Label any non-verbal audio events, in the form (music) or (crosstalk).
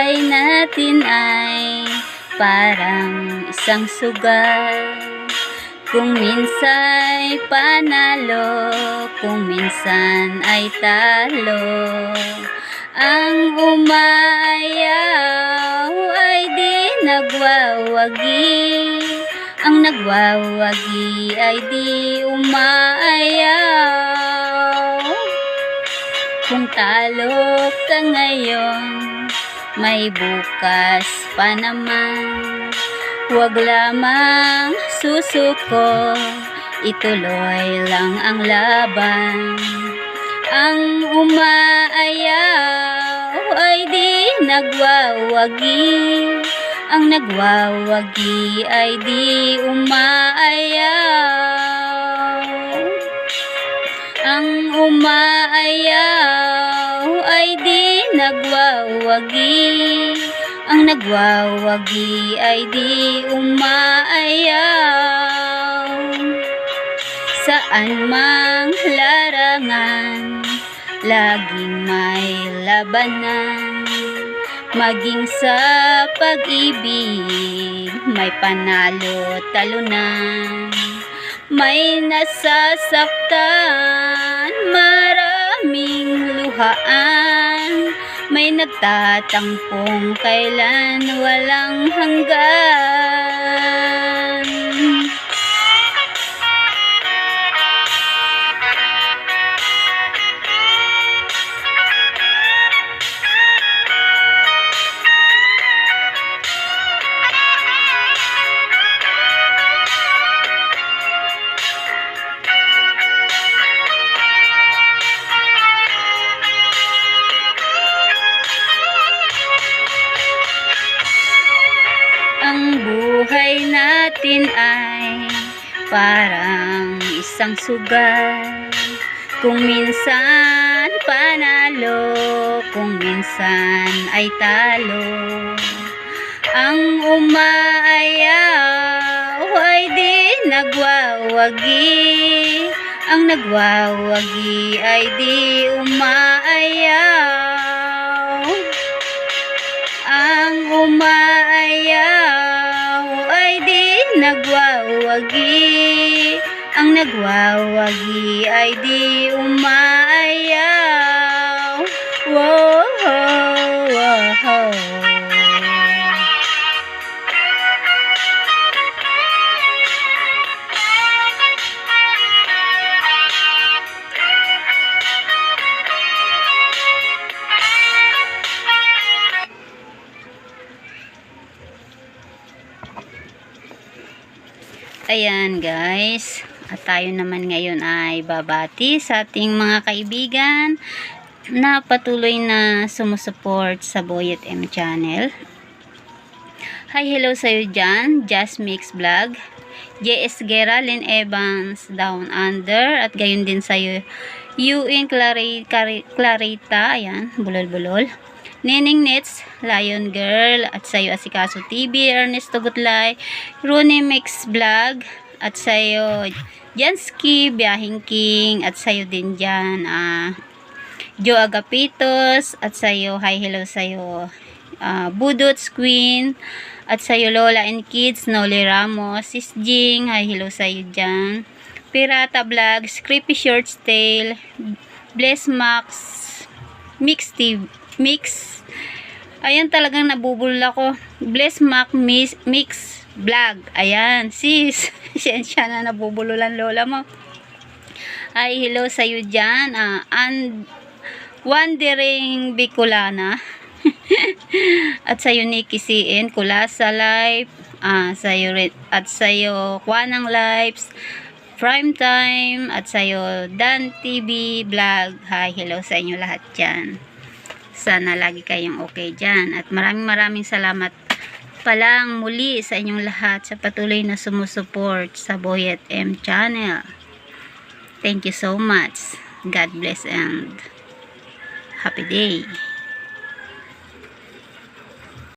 natin ay parang isang sugal. Kung minsan panalo, kung minsan ay talo Ang umayaw ay di nagwawagi. Ang nagwawagi ay di umaayaw kung talo ka ngayon, may bukas pa naman. Huwag lamang susuko, ituloy lang ang laban. Ang umaayaw ay di nagwawagi. Ang nagwawagi ay di umaayaw. Nagwawagi. Ang nagwawagi ay di umaayaw. Saan mang larangan Laging may labanan. Maging sa pag-ibig May panalo talunan. May nasasaktan, maraming luhaan, may nagtatampong kailan walang hanggan. Natin ay parang isang sugal. Kung minsan panalo, kung minsan ay talo. Ang umaayaw ay di nagwawagi. Ang nagwawagi ay di umaayaw nagwawagi. Ang nagwawagi ay di umaayaw. Whoa, Ayan guys, at tayo naman ngayon ay babati sa ating mga kaibigan na patuloy na sumusuport sa Boyet M channel. Hi, hello sa'yo dyan, Just Mix Vlog, JS Guerra, Lynn Evans, Down Under, at gayon din sa'yo, Clari, Clarita, ayan, bulol-bulol. Neneng Nets, Lion Girl, at sa'yo Asikaso TV, Ernesto Gutlay, Rooney Mix Vlog, at sa'yo Jansky, Biyahing King, at sa'yo din dyan, ah, Joe Agapitos, at sa'yo, hi hello sa'yo, ah, Budots Queen, at sa'yo Lola and Kids, Noli Ramos, Sis Jing, hi hello sa'yo dyan, Pirata Vlogs, Creepy Shorts Tale, Bless Max, Mix TV, Mix, ayan talagang nabubul ako, Bless Mac Mix, Vlog, ayan, sis, (laughs) siyensya na nabubululan lola mo, ay hello sa'yo dyan, ah, and, Wandering Bicolana, (laughs) at sa'yo Nikki CN, Kulasa Life, ah, sa'yo, rin- at sa'yo Kwanang Lives, Prime Time, at sa'yo Dan TV Vlog. Hi, hello sa inyo lahat dyan. Sana lagi kayong okay dyan. At maraming maraming salamat palang muli sa inyong lahat sa patuloy na sumusuport sa Boyet M channel. Thank you so much. God bless and happy day.